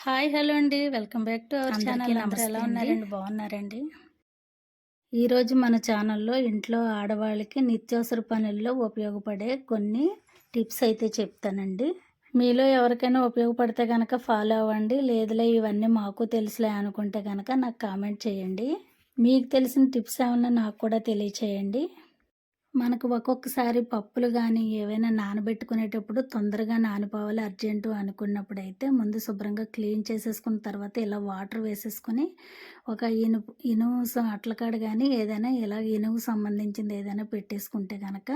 Hi hello అండి. Welcome back to our channel. అందరూ ఎలా. ఉన్నారండి? బాగున్నారండి? ఈరోజు మన ఛానల్లో ఇంట్లో ఆడవాళ్ళకి నిత్యావసర పనుల్లో ఉపయోగపడే కొన్ని టిప్స్ అయితే చెప్తానండి. మీలో ఎవరికైనా ఉపయోగపడితే కనుక ఫాలో అవ్వండి. లేదులే ఇవన్నీ మాకు తెలుసులే అనుకుంటే కనుక నాకు కామెంట్ చేయండి. మీకు తెలిసిన టిప్స్ ఏమన్నా నాకు కూడా తెలియచేయండి. మనకు ఒక్కొక్కసారి పప్పులు కానీ ఏవైనా నానబెట్టుకునేటప్పుడు తొందరగా నానిపోవాలి అర్జెంటు అనుకున్నప్పుడు అయితే ముందు శుభ్రంగా క్లీన్ చేసేసుకున్న తర్వాత ఇలా వాటర్ వేసేసుకొని ఒక ఇనుపు ఇనుము స- అట్లకాడ కానీ ఏదైనా ఇలా ఇనుము సంబంధించింది ఏదైనా పెట్టేసుకుంటే కనుక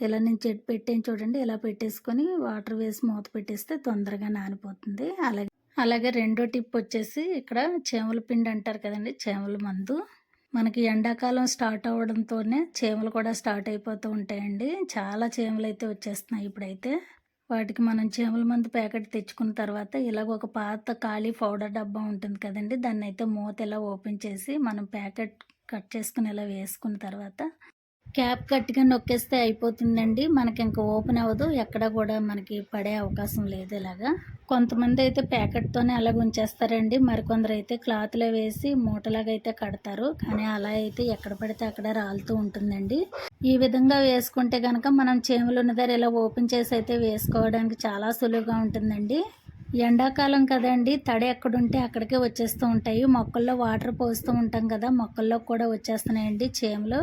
ఇలా నేను చెట్టు పెట్టాను చూడండి ఇలా పెట్టేసుకొని వాటర్ వేసి మూత పెట్టేస్తే తొందరగా నానిపోతుంది. అలాగే అలాగే రెండో టిప్ వచ్చేసి ఇక్కడ చేమల పిండి అంటారు కదండి చేమల మందు. మనకి ఎండాకాలం స్టార్ట్ అవ్వడంతోనే చీమలు కూడా స్టార్ట్ అయిపోతూ ఉంటాయండి. చాలా చీమలు అయితే వచ్చేస్తున్నాయి ఇప్పుడైతే. వాటికి మనం చీమల మందు ప్యాకెట్ తెచ్చుకున్న తర్వాత ఇలాగ ఒక పాత ఖాళీ పౌడర్ డబ్బా ఉంటుంది కదండి. దాన్ని అయితే మూత ఇలా ఓపెన్ చేసి మనం ప్యాకెట్ కట్ చేసుకుని ఇలా వేసుకున్న తర్వాత క్యాప్ గట్టిగా నొక్కేస్తే అయిపోతుందండి. మనకి ఇంకా ఓపెన్ అవ్వదు. ఎక్కడ కూడా మనకి పడే అవకాశం లేదు ఇలాగా. కొంతమంది అయితే ప్యాకెట్తోనే అలాగ ఉంచేస్తారండి. మరికొందరు అయితే క్లాత్లో వేసి మూటలాగా అయితే కడతారు. కానీ అలా అయితే ఎక్కడ పడితే అక్కడ రాలుతూ ఉంటుందండి. ఈ విధంగా వేసుకుంటే కనుక మనం చేములు ఉన్న ఇలా ఓపెన్ చేసి అయితే వేసుకోవడానికి చాలా సులువుగా ఉంటుందండి. ఎండాకాలం కదండి తడి ఎక్కడుంటే అక్కడికే వచ్చేస్తూ ఉంటాయి. మొక్కల్లో వాటర్ పోస్తూ ఉంటాం కదా మొక్కల్లో కూడా వచ్చేస్తున్నాయండి చేమలు.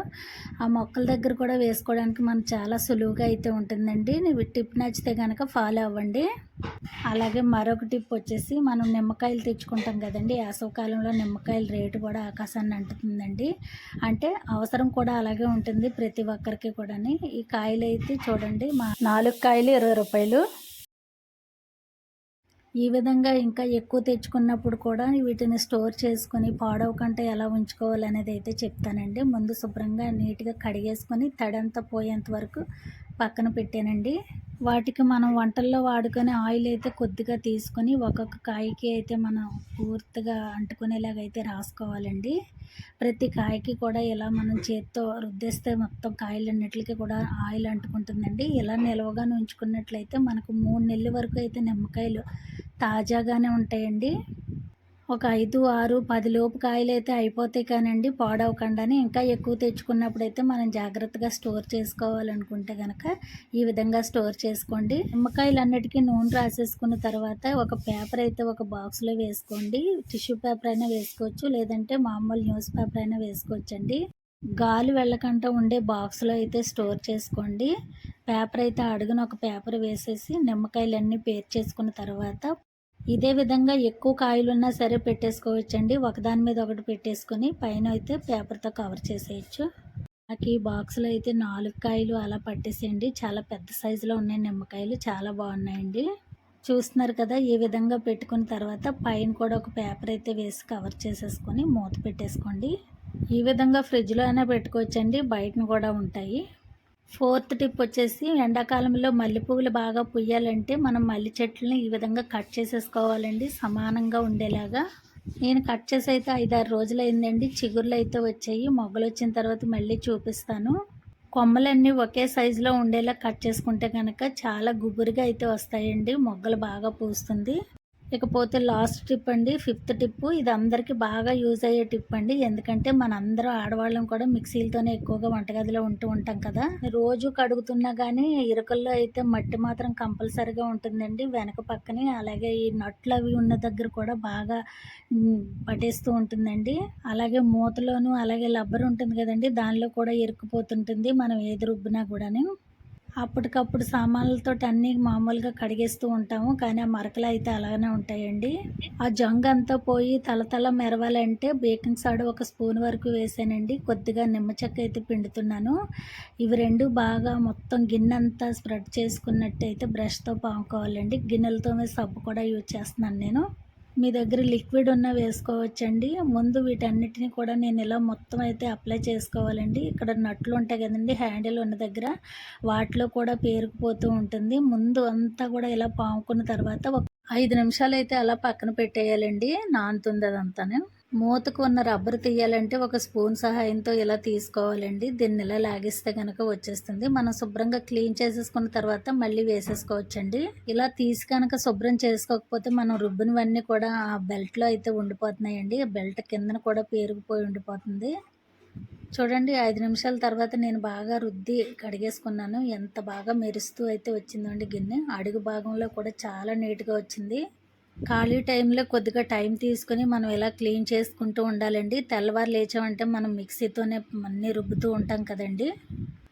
ఆ మొక్కల దగ్గర కూడా వేసుకోవడానికి మనం చాలా సులువుగా అయితే ఉంటుందండి. టిప్ నచ్చితే కనుక ఫాలో అవ్వండి. అలాగే మరొక టిప్ వచ్చేసి మనం నిమ్మకాయలు తెచ్చుకుంటాం కదండి వేసవకాలంలో నిమ్మకాయల రేటు కూడా ఆకాశాన్ని అంటుతుందండి. అంటే అవసరం కూడా అలాగే ఉంటుంది ప్రతి ఒక్కరికి కూడా ఈ కాయలు అయితే చూడండి మా నాలుగు కాయలు ఇరవై రూపాయలు. ఈ విధంగా ఇంకా ఎక్కువ తెచ్చుకున్నప్పుడు కూడా వీటిని స్టోర్ చేసుకొని పాడవకుండా ఎలా ఉంచుకోవాలి అనేది అయితే చెప్తానండి. ముందు శుభ్రంగా నీట్గా కడిగేసుకొని తడంతా పోయేంత వరకు పక్కన పెట్టానండి. వాటికి మనం వంటల్లో వాడుకునే ఆయిల్ అయితే కొద్దిగా తీసుకొని ఒక్కొక్క కాయకి అయితే మనం పూర్తిగా అంటుకునేలాగా అయితే రాసుకోవాలండి. ప్రతి కాయకి కూడా ఇలా మనం చేత్తో రుద్దేస్తే మొత్తం కాయలన్నిటికీ కూడా ఆయిల్ అంటుకుంటుందండి. ఇలా నిల్వగా ఉంచుకున్నట్లయితే మనకు మూడు నెలల వరకు అయితే నిమ్మకాయలు తాజాగానే ఉంటాయండి. ఒక ఐదు ఆరు పది లోపు కాయలు అయితే అయిపోతాయి కానండి. పాడవకుండానే ఇంకా ఎక్కువ తెచ్చుకున్నప్పుడు అయితే మనం జాగ్రత్తగా స్టోర్ చేసుకోవాలనుకుంటే కనుక ఈ విధంగా స్టోర్ చేసుకోండి. నిమ్మకాయలు అన్నిటికీ నూనె రాసేసుకున్న తర్వాత ఒక పేపర్ అయితే ఒక బాక్స్లో వేసుకోండి. టిష్యూ పేపర్ అయినా వేసుకోవచ్చు లేదంటే మామూలు న్యూస్ పేపర్ అయినా వేసుకోవచ్చండి. గాలి వెళ్ళకుండా ఉండే బాక్స్లో అయితే స్టోర్ చేసుకోండి. పేపర్ అయితే అడుగున ఒక పేపర్ వేసేసి నిమ్మకాయలన్నీ పేర్చేసుకున్న తర్వాత ఇదే విధంగా ఎక్కువ కాయలు ఉన్నా సరే పెట్టేసుకోవచ్చండి. ఒకదాని మీద ఒకటి పెట్టేసుకొని పైన అయితే పేపర్తో కవర్ చేసేయచ్చు. నాకు ఈ బాక్స్లో అయితే నాలుగు కాయలు అలా పట్టేసేయండి. చాలా పెద్ద సైజులో ఉన్నాయి నిమ్మకాయలు. చాలా బాగున్నాయండి. చూస్తున్నారు కదా ఈ విధంగా పెట్టుకున్న తర్వాత పైన కూడా ఒక పేపర్ అయితే వేసి కవర్ చేసేసుకొని మూత పెట్టేసుకోండి. ఈ విధంగా ఫ్రిడ్జ్లో అయినా పెట్టుకోవచ్చండి. బయటను కూడా ఉంటాయి. ఫోర్త్ టిప్ వచ్చేసి ఎండాకాలంలో మల్లెపూలు బాగా పుయ్యాలంటే మనం మల్లె చెట్లని ఈ విధంగా కట్ చేసేసుకోవాలండి సమానంగా ఉండేలాగా. నేను కట్ చేసి అయితే ఐదారు రోజులు అయిందండి చిగుర్లు అయితే వచ్చాయి. మొగ్గలు వచ్చిన తర్వాత మళ్ళీ చూపిస్తాను. కొమ్మలన్నీ ఒకే సైజులో ఉండేలా కట్ చేసుకుంటే కనుక చాలా గుబురుగా అయితే వస్తాయండి మొగ్గలు బాగా పూస్తుంది. ఇకపోతే లాస్ట్ టిప్ అండి ఫిఫ్త్ టిప్ ఇది అందరికీ బాగా యూజ్ అయ్యే టిప్ అండి. ఎందుకంటే మన అందరూ ఆడవాళ్ళం కూడా మిక్సీలతోనే ఎక్కువగా వంటగదిలో ఉంటూ ఉంటాం కదా. రోజు కడుగుతున్నా కానీ ఇరుకల్లో అయితే మట్టి మాత్రం కంపల్సరీగా ఉంటుందండి. వెనక పక్కనే అలాగే ఈ నట్లు అవి ఉన్న దగ్గర కూడా బాగా పట్టేస్తూ ఉంటుందండి. అలాగే మూతలోను అలాగే లబ్బర్ ఉంటుంది కదండి దానిలో కూడా ఇరుక్కుపోతుంటుంది మనం ఏది రుబ్బినా కూడాను. అప్పటికప్పుడు సామాన్లతో అన్నీ మామూలుగా కడిగేస్తూ ఉంటాము. కానీ ఆ మరకలు అయితే అలానే ఉంటాయండి. ఆ జంగ్ అంతా పోయి తల తల మెరవాలంటే బేకింగ్ సోడా ఒక స్పూన్ వరకు వేసానండి. కొద్దిగా నిమ్మ చెక్క అయితే పిండుతున్నాను. ఇవి రెండు బాగా మొత్తం గిన్నె అంతా స్ప్రెడ్ చేసుకున్నట్టు అయితే బ్రష్తో పాముకోవాలండి. గిన్నెలతో సబ్బు కూడా యూజ్ చేస్తున్నాను నేను. మీ దగ్గర లిక్విడ్ ఉన్న వేసుకోవచ్చండి. ముందు వీటన్నిటిని కూడా నేను ఇలా మొత్తం అయితే అప్లై చేసుకోవాలండి. ఇక్కడ నట్లు ఉంటాయి కదండి హ్యాండిల్ ఉన్న దగ్గర. వాటిలో కూడా పేరుకుపోతూ ఉంటుంది. ముందు అంతా కూడా ఇలా పాముకున్న తర్వాత ఒక ఐదు నిమిషాలు అయితే అలా పక్కన పెట్టేయాలండి. నానుతుంది అదంతాను. మూతకు ఉన్న రబ్బర్ తీయాలంటే ఒక స్పూన్ సహాయంతో ఇలా తీసుకోవాలండి. దీన్ని ఇలా లాగిస్తే కనుక వచ్చేస్తుంది. మనం శుభ్రంగా క్లీన్ చేసేసుకున్న తర్వాత మళ్ళీ వేసేసుకోవచ్చండి. ఇలా తీసి కనుక శుభ్రం చేసుకోకపోతే మనం రుబ్బినవన్నీ కూడా ఆ బెల్ట్లో అయితే ఉండిపోతున్నాయండి. బెల్ట్ కిందన కూడా పేరుకుపోయి ఉండిపోతుంది. చూడండి ఐదు నిమిషాల తర్వాత నేను బాగా రుద్ది కడిగేసుకున్నాను. ఎంత బాగా మెరుస్తూ అయితే వచ్చిందండి గిన్నె. అడుగు భాగంలో కూడా చాలా నీట్గా వచ్చింది. ఖాళీ టైంలో కొద్దిగా టైం తీసుకొని మనం ఇలా క్లీన్ చేసుకుంటూ ఉండాలండి? తెల్లవారు లేచామంటే మనం మిక్సీతోనే అన్నీ రుబ్బుతూ ఉంటాం కదండి.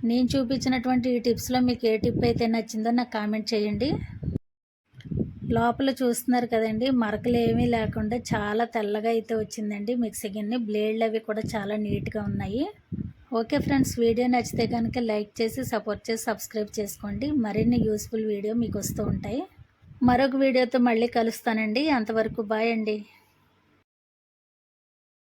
నేను చూపించినటువంటి ఈ టిప్స్లో మీకు ఏ టిప్ అయితే నచ్చిందో నాకు కామెంట్ చేయండి. లోపల చూస్తున్నారు కదండి మరకలు ఏమీ లేకుండా చాలా తెల్లగా అయితే వచ్చిందండి. మిక్సీ గిన్నె బ్లేడ్లు అవి కూడా చాలా నీట్గా ఉన్నాయి. ఓకే ఫ్రెండ్స్ వీడియో నచ్చితే కనుక లైక్ చేసి సపోర్ట్ చేసి సబ్స్క్రైబ్ చేసుకోండి. మరిన్ని యూస్ఫుల్ వీడియో మీకు వస్తూ ఉంటాయి. మరొక వీడియోతో మళ్ళీ కలుస్తానండి. అంతవరకు బాయ్ అండి.